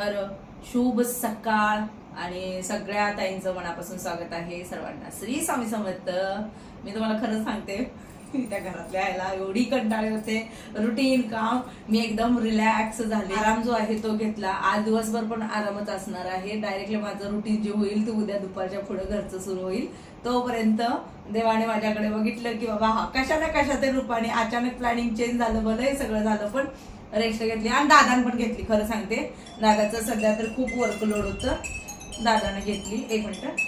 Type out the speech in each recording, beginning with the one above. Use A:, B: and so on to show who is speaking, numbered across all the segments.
A: तर शुभ सकाळ आणि सगळ्या ताईंचं मनापासून स्वागत आहे सर्वांना. श्री स्वामी समर्थ. मी तुम्हाला खरंच सांगते त्या घरातल्या यायला एवढी कंटाळे होते. रुटीन काम मी एकदम रिलॅक्स झाले. आराम जो आहे तो घेतला. आज दिवसभर पण आरामच असणार आहे. डायरेक्टली माझं रुटीन जे होईल ते उद्या दुपारच्या पुढे घरचं सुरू होईल. तोपर्यंत देवाने माझ्याकडे बघितलं की बाबा हा कशा ना कशा तरी रूपाने अचानक प्लॅनिंग चेंज झालं बरं हे सगळं झालं पण रेस्ट घेतली आणि दादान पण घेतली खरं सांगते. दादाचं सध्या तर खूप वर्कलोड होतं. दादानं घेतली एक मिनिट.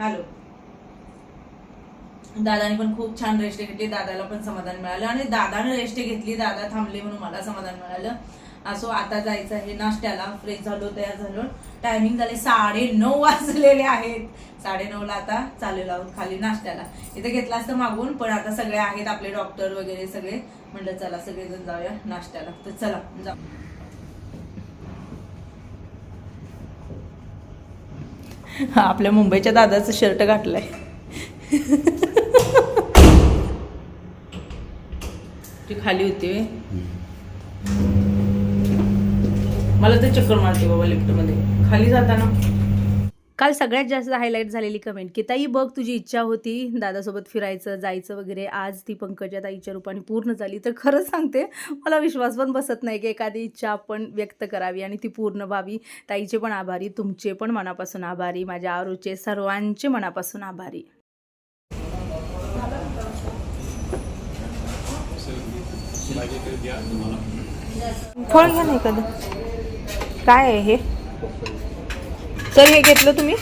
A: हॅलो दादाने पण खूप छान रेस्ट घेतली दादाला पण समाधान मिळालं. आणि दादानं रेस्ट घेतली दादा थांबले म्हणून मला समाधान मिळालं. असो आता जायचं आहे नाश्त्याला फ्रेश झालो तयार झालो. टायमिंग झाले साडे नऊ वाजलेले आहेत. साडे ला आता चाललेलो आहोत खाली नाश्त्याला. इथे घेतला असतं मागून पण आता सगळे आहेत आपले डॉक्टर वगैरे सगळे. म्हणलं चला सगळेजण जाऊया नाश्त्याला. तर चला जाऊ. हा आपल्या मुंबईच्या दादाचं शर्ट घातलंय. ती खाली होती. मला तर चक्कर मारते बाबा लिफ्टमध्ये खाली जाताना
B: काल सगळ्यात जास्त हायलाईट झालेली कमेंट की ताई बघ तुझी इच्छा होती दादासोबत फिरायचं जायचं वगैरे आज ती पंकजा ताईच्या रूपाने पूर्ण झाली तर खरंच सांगते मला विश्वास पण बसत नाही की एखादी इच्छा आपण व्यक्त करावी आणि ती पूर्ण व्हावी ताईचे पण आभारी तुमचे पण मनापासून आभारी माझ्या आरूचे सर्वांचे मनापासून आभारी
A: फळ घ्या नाही कधी काय आहे हे? सर हे घेतलं तुम्ही?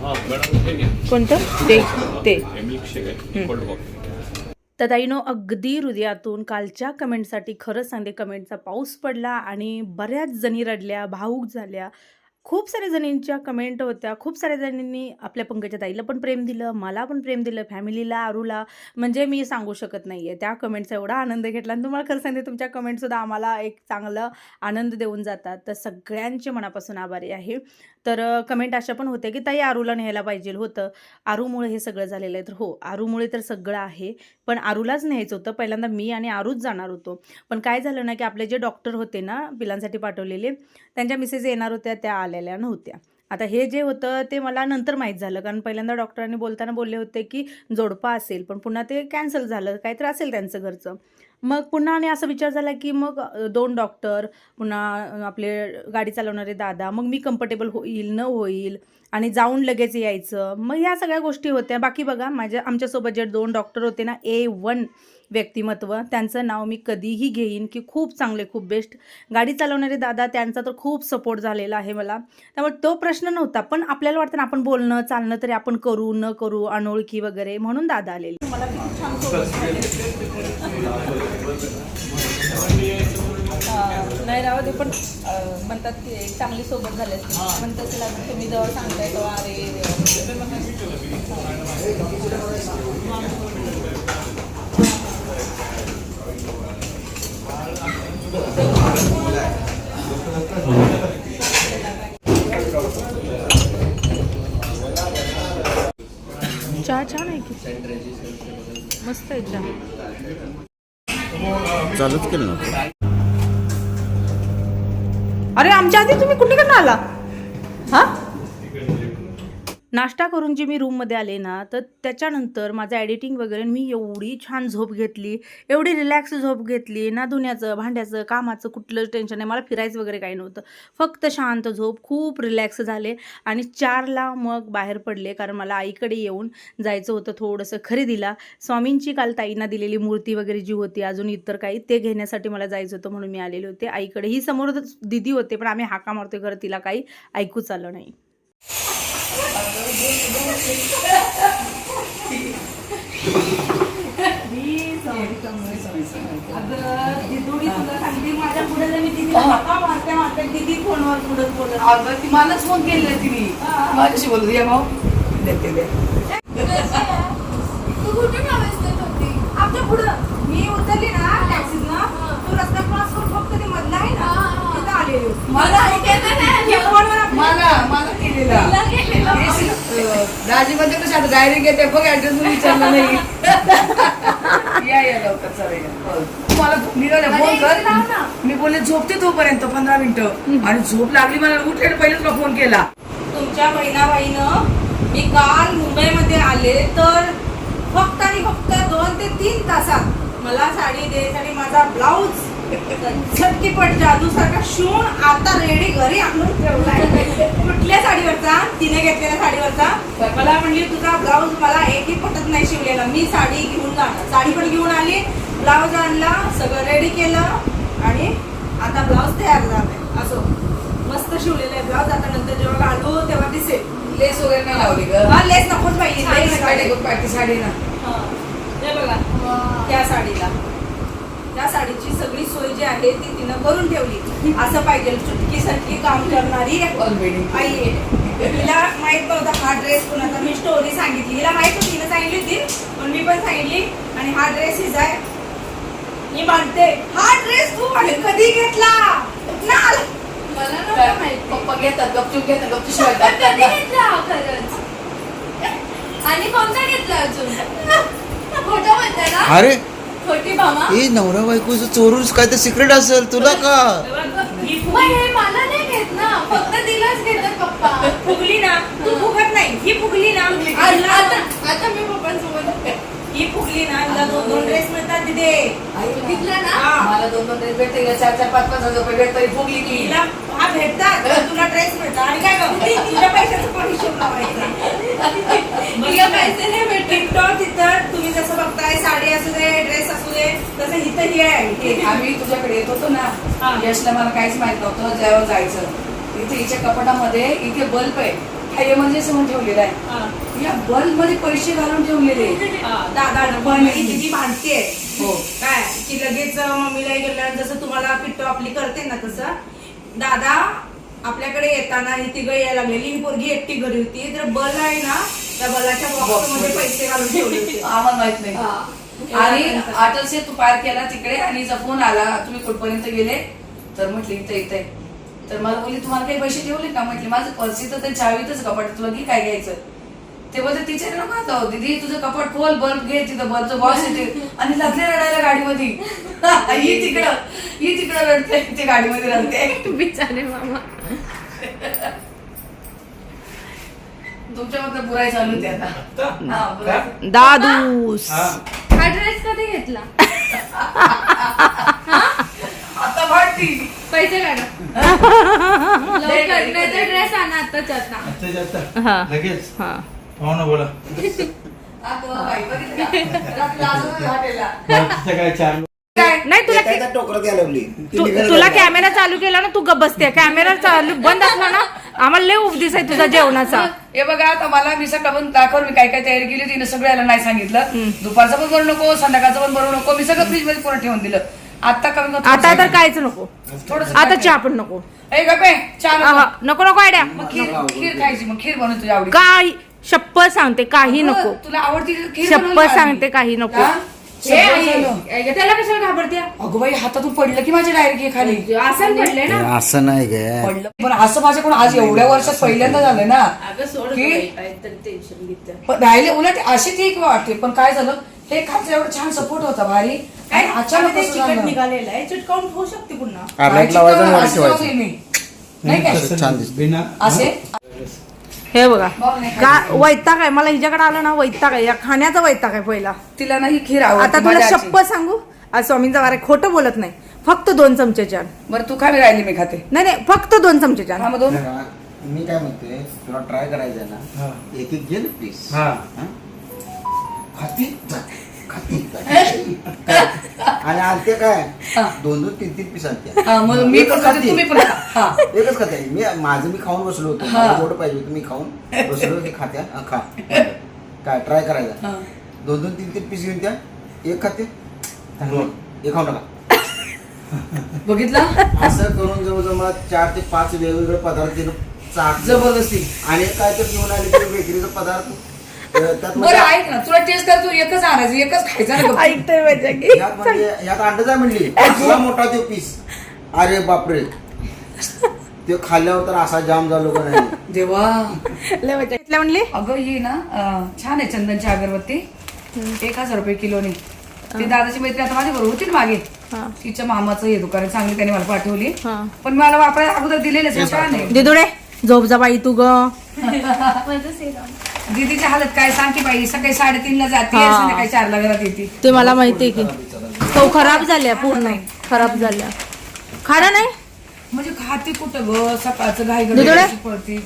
C: हा हे
A: कोणतं? ते ते.
B: तर ताईनो अगदी हृदयातून कालच्या कमेंटसाठी खरंच सांगते कमेंटचा पाऊस पडला आणि बऱ्याच जणी रडल्या भाऊक झाल्या. खूप साऱ्या जणींच्या कमेंट होत्या. खूप साऱ्या जणींनी आपल्या पंकजा ताईला पण प्रेम दिलं मला पण प्रेम दिलं फॅमिलीला आरूला. म्हणजे मी सांगू शकत नाही आहे त्या कमेंटचा एवढा आनंद घेतला आणि तुम्हाला खरं सांगते तुमच्या कमेंटसुद्धा आम्हाला एक चांगलं आनंद देऊन जातात. तर सगळ्यांचे मनापासून आभारी आहे. तर कमेंट अशा पण होत्या की ताई आरूला न्यायला पाहिजे होतं. आरूमुळे हे सगळं झालेलं आहे. तर हो आरूमुळे तर सगळं आहे. पण आरूलाच न्यायचं होतं. पहिल्यांदा मी आणि आरूच जाणार होतो. पण काय झालं ना की आपले जे डॉक्टर होते ना पिलांसाठी पाठवलेले त्यांच्या मिसेस येणार होत्या त्या आलेल्या नव्हत्या. आता हे जे होतं ते मला नंतर माहीत झालं. कारण पहिल्यांदा डॉक्टरांनी बोलताना बोलले होते की जोडपा असेल पण पुन्हा ते कॅन्सल झालं. काहीतरी असेल त्यांचं घरचं. मग पुन्हा आणि असा विचार झाला की मग दोन डॉक्टर पुन्हा आपले गाडी चालवणारे दादा मग मी कम्फर्टेबल होईल न होईल. आणि जाऊन लगेच यायचं. मग ह्या सगळ्या गोष्टी होत्या. बाकी बघा माझ्या आमच्यासोबत जे दोन डॉक्टर होते ना ए वन व्यक्तिमत्व त्यांचं नाव मी कधीही घेईन की खूप चांगले खूप बेस्ट गाडी चालवणारे दादा त्यांचा तर खूप सपोर्ट झालेला आहे मला. त्यामुळे तो प्रश्न नव्हता पण आपल्याला वाटतं ना आपण बोलणं चालणं तरी आपण करू न करू अनोळखी वगैरे म्हणून दादा आलेले.
A: नाही राहू दे पण म्हणतात की एक चांगली सोबत झाली असते. म्हणतात तिला तुम्ही जेव्हा सांगताय तेव्हा अरे चहा छान आहे की? मस्त आहे चहा.
D: चालूच केलं नव्हतं
A: अरे आमच्या आधी तुम्ही कुठे कडनं आला? हा?
B: नाश्ता करून जी मी रूममध्ये आले ना तर त्याच्यानंतर माझं एडिटिंग वगैरे मी एवढी छान झोप घेतली एवढी रिलॅक्स झोप घेतली ना धुण्याचं भांड्याचं कामाचं कुठलं टेन्शन नाही मला फिरायचं वगैरे काही नव्हतं. फक्त शांत झोप खूप रिलॅक्स झाले आणि चारला मग बाहेर पडले कारण मला आईकडे येऊन जायचं होतं थोडंसं खरेदीला. स्वामींची काल ताईंना दिलेली मूर्ती वगैरे जी होती अजून इतर काही ते घेण्यासाठी मला जायचं होतं म्हणून मी आलेले होते. आईकडे ही समोर दिदी होते पण आम्ही हाका मारतोय खरं तिला काही ऐकूच आलं नाही.
A: मलाच फोन केलेला तिने. माझ्याशी बोलत या भाऊ. देते दे
E: तू कुठे प्रवेश देत होती?
F: आमच्या पुढं. मी उतरली ना टॅक्सीत ना. तो रस्ता क्रॉस करून फक्त ते मधला आहे ना तिथं आलेली होती.
E: मला
A: मला मला केलेला
E: तिला केलेला.
A: हे स-
F: दाजी मध्ये कशी डायरेक्ट येते बघ ऍड्रेस म्हणून विचारलं नाही. या या लवकर चला या. हो. मला निघाल्या फोन कर. मी बोलले झोपते तोपर्यंत पंधरा मिनिटं. आणि झोप लागली मला उठले पहिलेच फोन केला.
B: तुमच्या बहिणाबाईनं मी काल मुंबईमध्ये आले तर फक्त आणि फक्त दोन ते तीन तासात मला साडी दे आणि माझा ब्लाऊज झटकीपट जादू सारखा. शिवून आता रेडी घरी आणून ठेवलाय कुठल्या साडीवरचा? तिने घेतलेल्या साडीवरचा. मला म्हणली तुझा ब्लाऊज मला एकही पटत नाही शिवलेला. मी साडी घेऊन जाणार साडी पण घेऊन आली ब्लाऊज आणला सगळं रेडी केलं आणि आता ब्लाऊज तयार झालाय असो. मस्त शिवलेलं आहे ब्लाऊज आता नंतर जेव्हा घालू तेव्हा दिसेल.
F: लेस वगैरे नाही लावली ग.
B: हा लेस नकोच पाहिजे
F: साडी ना.
B: हे बघा. त्या साडीला. त्या साडीची सगळी सोय जी आहे ती तिनं करून ठेवली. असं पाहिजे. चुटकी सारखी काम करणारी. आई आहे. तिला माहीत नव्हता हा ड्रेस कुणाचा. मी स्टोरी सांगितली. हिला माहीत होती. हिनं सांगितली होती. पण मी पण सांगितली. आणि हा ड्रेस हिचा आहे. मी मानते. हा ड्रेस तू आणि कधी घेतला? आला?
D: मला नव्हतं माहिती.
F: पप्पा घेतात. गपचूप घेतात. गपचूप
D: पण कधी
F: शिवाय
D: घेतला? हा खरंच. आणि कोणता घेतला अजून? खोटं म्हणते ना?
E: अरे
D: खोटी भामा
E: हे नवरा बायकोचं चोरून काय तर सिक्रेट असेल तुला का?
D: मग हे मला नाही घेत ना. फक्त तिलाच घेतात पप्पा.
B: फुगली ना. तू फुगत नाही. ही फुगली ना.
D: आता
B: हिला-
D: आता- आता मी पप्पांसोबत
B: ही फुगली ना. दोन दोन ड्रेस मिळतात तिथे.
D: ना.
F: मला दोन दोन ड्रेस भेटते चार चार पाच पाच हजार रुपये भेटतरी फुगली की.
B: हिला हा भेटतात. तर तुला ड्रेस मिळतात. आणि काय पैशाचं पण हिशोब लावायचा
D: तिला पैसे नाही भेटले
B: टिकटॉक तिथं तुम्ही जसं बघताय साडी असू दे ड्रेस असू दे ही आहे. हे.
F: आम्ही तुझ्याकडे येत होतो. ना यशला मला काहीच माहीत नव्हतं जेव्हा जायचं. इथे हिच्या कपाटामध्ये इथे बल्ब आहे. हा एमर्जन्सी म्हणून ठेवलेला आहे.
B: हा.
F: या बल्बमध्ये पैसे घालून ठेवलेले.
B: हा, दादा पण ती भांडते?
F: हो.
B: काय? की लगेच मम्मीला गेल्यावर जसं तुम्हाला पिट्टू आपली करते ना तसं. दादा आपल्याकडे येताना ही तिघ यायला लागलेली. ही पोरगी एकटी घरी होती. तर बल आहे ना त्या बलाच्या बॉक्समध्ये पैसे घालून ठेवले होते.
F: आम्हाला माहीत नाही. आणि अटलसे तू पार केला तिकडे आणि फोन आला तुम्ही कुठपर्यंत गेले? तर म्हटली इथं इथं. तर मला बोलली तुम्हाला काही पैसे ठेवले का? म्हटली माझं पर्स इथं ते चावीतच कपाट तुला की काय घ्यायचं? ते बोलते तिचे नको आता दीदी तुझं कपाट खोल बल्ब घे तिथं बल्बचं बॉक्स येते आणि लागले रडायला गाडीमध्ये. ही तिकडं ही तिकडं रडते ती गाडीमध्ये रडते
D: बिचारे मामा.
F: तुमच्याबद्दल बुराई चालू होती आता. हा, बुराई.
G: दादूस.
D: हा. ड्रेस कधी घेतला?
F: आता
D: पैसे काढा. लवकर नाही तर ड्रेस आणा आताच आता.
G: हा.
H: लगेच.
G: हा.
H: पाहुणा बोला.
F: अगं बाई, बघितलं. का? रात्री लाजून घाटेला.
H: तिचं काय चार
F: काय?
G: नाही तुला
E: लागली. ती
G: तुला. कॅमेरा चालू केला ना तू गप बसते. कॅमेरा चालू बंद असला ना आम्हाला लय उपदेश आहे तुझा जेवणाचा.
F: हे बघा आता मला मी सकाळपासून दाखवून मी काय काय तयारी केली होती हिनं सगळ्याला नाही सांगितलं. दुपारचं पण बनवू नको संध्याकाळचं पण बनवू नको मी सगळं फ्रीजमध्ये पूर्ण ठेवून दिलं. आता कमी
G: आता तर कायच नको.
F: थोडंसं
G: आता चहा पण नको.
F: ए गप्पे चहा नको.
G: नको आयड्या.
F: मग खीर खीर खायची मग खीर बनवू तुझ्या आवडी.
G: काय शप्पथ सांगते काही नको.
F: तुला आवडती बनवून खा.
G: सांगते काही नको.
B: हा? आई,
F: शप्पथ सांग.
B: त्याला कशाला घाबरत्या?
F: अगं बाई हातातून पडलं की माझी डायरेक्ट हे खाली?
B: आसन पडले ना.
E: असं नाही गे.
F: पडलं पण असं माझ्याकडून आज एवढ्या वर्षात पहिल्यांदा झालं ना
B: अगं सोड
F: की-
B: बाई, काहीतरी टेन्शन घेते.
F: पण राहिले उलट अशी ठीक वाटते पण काय झालं हे खायचं एवढं छान सपोर्ट होता भारी.
B: काय
F: आणि अचानक
B: ते
F: असं
B: चिकट
F: झालं.
B: निघालेलं आहे चिटकावून होऊ शकते पुन्हा.
E: कार्लात लावायचं आणि वर
F: असं
E: ठेवायचं
F: लावते मी. नाही काय
E: तसं छान दिसतं.
H: बिना
F: असे?
G: हे बघा. का वैताग आहे? मला हिच्याकडे आलं ना वैताग आहे. या खाण्याचा वैताग आहे पहिला.
F: तिला नाही खीर आवडते
G: आता तुला. शप्पथ सांगू? आज स्वामींचा वार खोटं बोलत नाही. फक्त दोन चमचे छान
F: बरं तू काय राहिली मी खाते?
G: नाही नाही फक्त दोन चमचे
F: हा मग दोन.
E: मी काय म्हणते तुला ट्राय करायचं. ना एक एक ना प्लीज
H: हा?
E: आणि आणते काय?
F: हा.
E: दोन दोन तीन तीन पीस आणते
F: हा मग मी पण खाते तुम्ही पण खा. हा.
E: एकच खाते. मी माझं मी खाऊन बसलो होतो. मला जेवढं पाहिजे होतं मी खाऊन बसलो हे खात्या हा, खा. काय ट्राय करायचा.
F: हा.
E: दोन दोन तीन तीन पीस घेऊन त्या एक खाते. दोन एक खाऊन टाका.
F: बघितला?
E: असं करून जवळजवळ मला चार ते पाच वेगवेगळे पदार्थ तिनं चाक
F: जबरदस्ती.
E: आणि काय तर घेऊन आले ते बेकरीचा पदार्थ.
F: बरं
E: म्हणजे-
F: ऐक ना तुला टेस्ट कर तू एकच आणायचं एकच खायचं ना.
G: ऐकतोय माझ्या की.
E: यात म्हणजे यात अंडच आहे म्हणली. तुला मोठा तो पीस अरे बापरे. ते खाल्ल्यावर तर असा जाम झालो का नाही?
F: देवा.
B: लय मजा घेतल्या म्हणली?
F: अगं ही ना अं, छान आहे चंदनची अगरबत्ती. एक हजार रुपये किलोने ते दादाची मैत्री आता माझ्या बरोबर होती ना मागे.
B: हा.
F: तिच्या मामाचं हे दुकान आहे, चांगली त्याने मला पाठवली.
B: हा.
F: पण मला वापरायला अगोदर दिलेले छान आहे.
B: दिदुडे झोप जा बाई तू ग.
D: माझं
F: दीदीची हालत काय? सांग की बाई सकाळी साडेतीनला जाते
B: हा.
F: संध्याकाळी चारला घरात येते.
B: ते मला माहितीये की. तो खराब झाल्या पूर्ण. खराब झाल्या. खाणं नाही?
F: म्हणजे खाते कुठं ग? सकाळचं घाई
B: दुधळे?
F: गडबड पडते.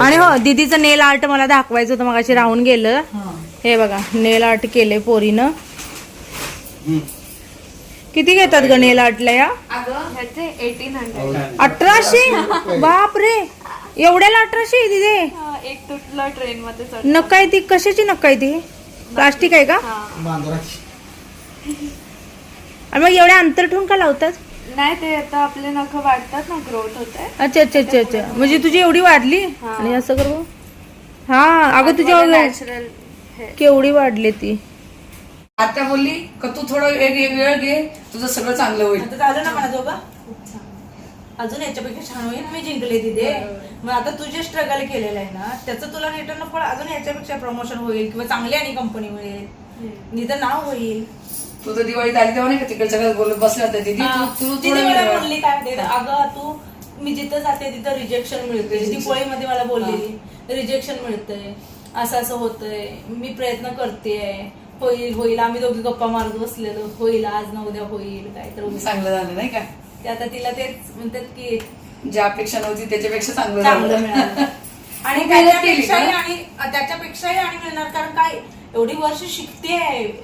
B: आणि हो दीदीचं नेल आर्ट मला दाखवायचं होतं मगाशी राहून गेलं.
F: हा.
B: हे बघा नेल आर्ट केले पोरीनं. किती घेतात ग नेल आर्टला या?
D: अगं ह्याचे एटीन हंड्रेड
B: अठराशे? बाप रे एवढ्याला अठराशे दिदे?
D: एक तुटलं ट्रेन मध्ये चढ.
B: नक्काय ती कशाची नक्काय ती प्लास्टिक आहे का? आणि मग एवढ्या अंतर ठेवून का लावतात?
D: नाही ते आता आपले नख वाढतात ना ग्रोथ होत आहे
B: अच्छा अच्छा अच्छा. अच्छा म्हणजे तुझी एवढी वाढली? आणि असं करू? हा अगं तुझ्या
D: नॅचरल
B: केवढी वाढली ती?
F: आता बोलली का तू थोडं वेळ घे वेळ घे. तुझं सगळं चांगलं होईल.
A: आता झालं ना जोगा अजून याच्यापेक्षा छान होईल. मी जिंकले तिथे. मग आता तू जे स्ट्रगल केलेलं आहे ना त्याचं तुला रिटर्न फळ अजून याच्यापेक्षा प्रमोशन होईल किंवा चांगली आणि कंपनी मिळेल. निधन नाव होईल.
F: तू तर दिवाळीत आली तेव्हा नाही का तिकडच्या बोलत बसल्या होत्या दीदी तू तू
A: तिथे
F: थोडं
A: मला
F: वेळ-
A: बोलली काय ते, अगं तू मी जिथं जाते तिथं रिजेक्शन मिळते दिपोळीमध्ये मला बोललेली रिजेक्शन मिळतंय. असं असं होतंय. मी प्रयत्न करते होईल होईल. आम्ही दोघी गप्पा मारत बसलेलो. होईल आज ना उद्या होईल. काय तर.
F: चांगलं झालं नाही का?
A: ते आता तिला तेच म्हणतात की
F: ज्या अपेक्षा नव्हती त्याच्यापेक्षा चांगलं
A: चांगलं
F: झालं
A: मिळालं. आणि
F: खूप मेहनत केली
A: त्याच्यापेक्षाही? आणि त्याच्यापेक्षाही आणि मिळणार कारण काय एवढी वर्ष शिकते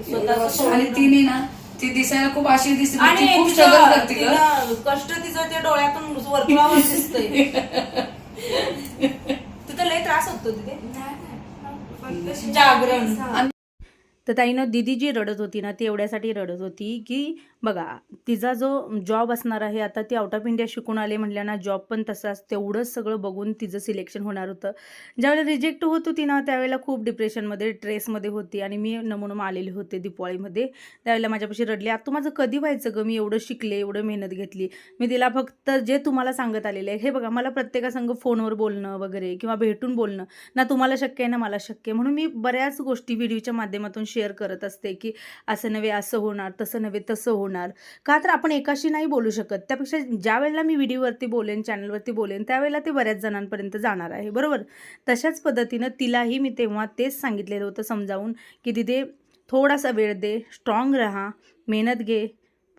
A: स्वतःच
F: आणि तिने ना ती दिसायला खूप अशी दिसते
A: आणि
F: ती खूप
A: तिचं-
F: स्ट्रगल करते ग.
A: तिनं कष्ट तिचं त्या डोळ्यातून वर्तुळावर दिसतंय. तिथं लय त्रास होतो तिथे. जागरण.
B: तर ताईनं दिदी जी रडत होती ना ती एवढ्यासाठी रडत होती की बघा तिचा जो जॉब असणार आहे आता ती आउट ऑफ इंडिया शिकून आले म्हटल्या ना जॉब पण तसाच तेवढंच सगळं बघून तिचं सिलेक्शन होणार होतं. ज्यावेळेला रिजेक्ट होत होती ना त्यावेळेला खूप डिप्रेशनमध्ये ट्रेसमध्ये होती आणि मी नमुनम आलेले होते दीपावळीमध्ये त्यावेळेला माझ्यापाशी रडले आता माझं कधी व्हायचं ग? मी एवढं शिकले एवढं मेहनत घेतली. मी तिला फक्त जे तुम्हाला सांगत आलेले आहे हे बघा मला प्रत्येकासंग फोनवर बोलणं वगैरे किंवा भेटून बोलणं ना तुम्हाला शक्य आहे ना मला शक्य आहे. म्हणून मी बऱ्याच गोष्टी व्हिडिओच्या माध्यमातून शेअर करत असते की असं नव्हे असं होणार तसं नव्हे तसं होणार. का तर आपण एकाशी नाही बोलू शकत. त्यापेक्षा ज्या वेळेला मी व्हिडिओवरती बोलेन चॅनलवरती बोलेन त्यावेळेला ते बऱ्याच जणांपर्यंत जाणार आहे. बरोबर? तशाच पद्धतीनं तिलाही मी तेव्हा तेच सांगितलेलं होतं समजावून की तिथे थोडासा वेळ दे स्ट्रॉंग राहा मेहनत घे.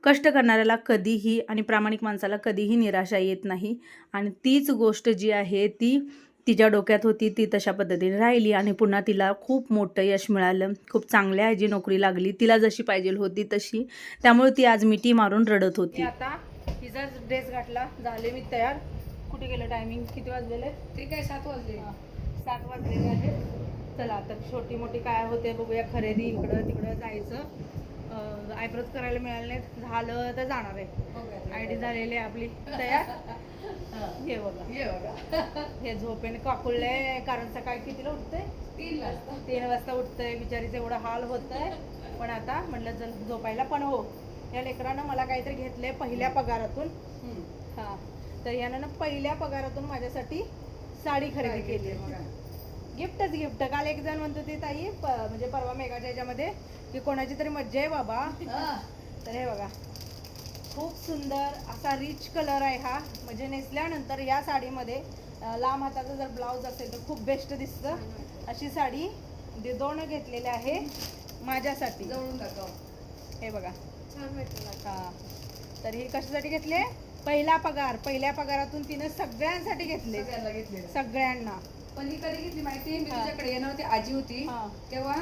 B: कष्ट करणाऱ्याला कधीही आणि प्रामाणिक माणसाला कधीही निराशा येत नाही. आणि तीच गोष्ट जी आहे ती तिच्या डोक्यात होती ती तशा पद्धतीने राहिली आणि पुन्हा तिला खूप मोठं यश मिळालं. खूप चांगल्या जी नोकरी लागली. तिला जशी पाहिजे होती तशी. त्यामुळे ती आज मिठी मारून रडत होती. आता तिचा ड्रेस घातला. झाले मी तयार. कुठे गेलं टायमिंग किती वाजलेले?
F: ते काय सात वाजले.
B: सात वाजलेले आहेत. चला तर छोटी मोठी काय होते बघूया खरेदी इकडं तिकडं जायचं. आयब्रोज करायला मिळाले नाहीत. झालं तर जाणार आहे. आय डी झालेली आहे आपली. तयार? हे बघा.
F: ये बघा.
B: हे झोपेने काकुळलंय कारण सकाळी कितीला उठतंय?
F: तीन वाजता.
B: तीन वाजता उठतंय. बिचारीचं एवढं हाल होतंय. पण आता म्हटलं चल झोपायला पण हो. या लेकरानं मला काहीतरी घेतलंय पहिल्या पगारातून. हा. तर यानं ना पहिल्या पगारातून माझ्यासाठी साडी खरेदी केली. आहे गिफ्टच गिफ्ट. काल एक जण म्हणतो ते ताई म्हणजे परवा मेघाच्या ह्याच्यामध्ये की कोणाची तरी मज्जा आहे बाबा. तर हे बघा. खूप सुंदर असा रिच कलर आहे हा. म्हणजे नेसल्यानंतर या साडीमध्ये लांब हाताचा जर ब्लाऊज असेल तर खूप बेस्ट दिसतं. अशी साडी दोन घेतलेले आहे माझ्यासाठी.
F: जवळून
B: हे बघा.
D: छान भेटलं
B: हा. तर हे कशासाठी घेतले पहिला पगार. पहिल्या पगारातून तिनं सगळ्यांसाठी घेतले.
F: सगळ्यांना पण ही कधी घेतली माहिती मी. तुझ्याकडे येणार होती आजी होती. तेव्हा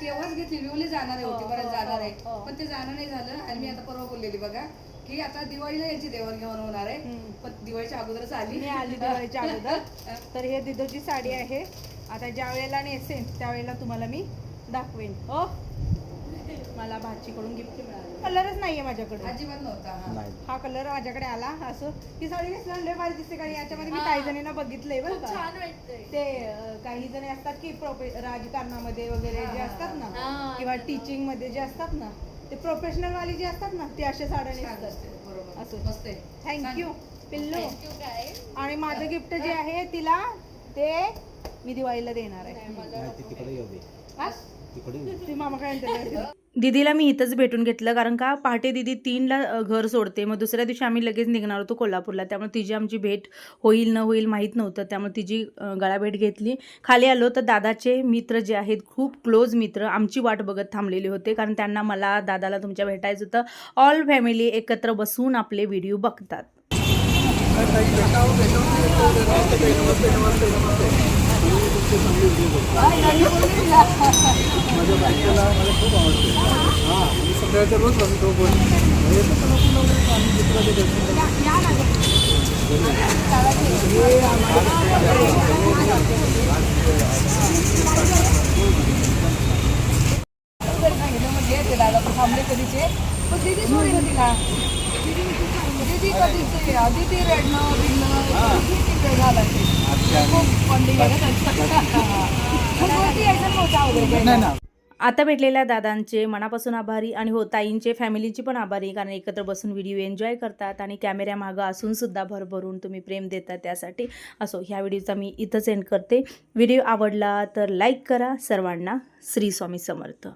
F: तेव्हाच घेतली विवली जाणार
B: हो,
F: होती बरं
B: हो,
F: जाणार
B: हो,
F: आहे. पण ते जाणं नाही झालं आणि मी आता परवा बोललेली बघा की आता दिवाळीला याची देवाणघेवाण होणार आहे. पण दिवाळीच्या अगोदरच आली.
B: मी आली दिवाळीच्या अगोदर. तर हे दिदोची साडी आहे. आता ज्या वेळेला नेसेन त्यावेळेला तुम्हाला मी दाखवेन. हो? मला भाचीकडून गिफ्ट मिळालं. कलरच नाहीये माझ्याकडे.
F: अजिबात नव्हता हा.
E: नाही.
B: हा कलर माझ्याकडे आला. असं. ही साडी नेसल्यावर लय भारी दिसते कारण याच्यामध्ये मी काही जणींना बघितलंय बरं
D: खूप
B: का.
D: छान वाटतंय.
B: ते अं, काही जणी असतात की प्रोफे राजकारणामध्ये वगैरे जे असतात ना
D: हा.
B: किंवा टीचिंगमध्ये जे असतात ना ते प्रोफेशनल वाली जे असतात ना ते अशा साड्या
F: छान
B: नेसतात.
F: दिसते, बरोबर.
B: असं.
F: मस्त आहे.
B: थँक्यू
H: पिल्लू. आणि माझं गिफ्ट जे आहे तिला ते मी दिवाळीला देणार आहे.
E: तिकडे येऊ दे.
H: हा?
E: तिकडे येऊ दे.
H: ती मामाकडे आणते
B: दिदीला मी इथंच भेटून घेतलं कारण का पहाटे दिदी तीनला घर सोडते. मग दुसऱ्या दिवशी आम्ही लगेच निघणार होतो कोल्हापूरला. त्यामुळे तिची आमची भेट होईल न होईल माहीत नव्हतं. त्यामुळे तिची गळाभेट घेतली. खाली आलो तर दादाचे मित्र जे आहेत खूप क्लोज मित्र आमची वाट बघत थांबलेले होते. कारण त्यांना मला दादाला तुमच्या भेटायचं होतं. ऑल फॅमिली एकत्र बसून आपले व्हिडिओ बघतात.
F: सांगितलं म्हणजे ते दादा पण थांबले कधीचे पण दिदी सोडील तिला दिदी कधीच दिदी रडणं बिडणं किती ते खूप पंडित आहे ना त्यांचं. मग वरती यायचं नव्हतं वगैरे घ्यायला.
B: आता भेटलेल्या दादांचे मनापासून आभारी आणि हो ताईंचे फॅमिलीची पण आभारी कारण एकत्र बसून व्हिडिओ एन्जॉय करतात आणि कॅमेऱ्या मागं असून सुद्धा भरभरून तुम्ही प्रेम देता त्यासाठी. असो ह्या व्हिडिओचा मी इथंच एंड करते. व्हिडिओ आवडला तर लाईक करा. सर्वांना श्री स्वामी समर्थ.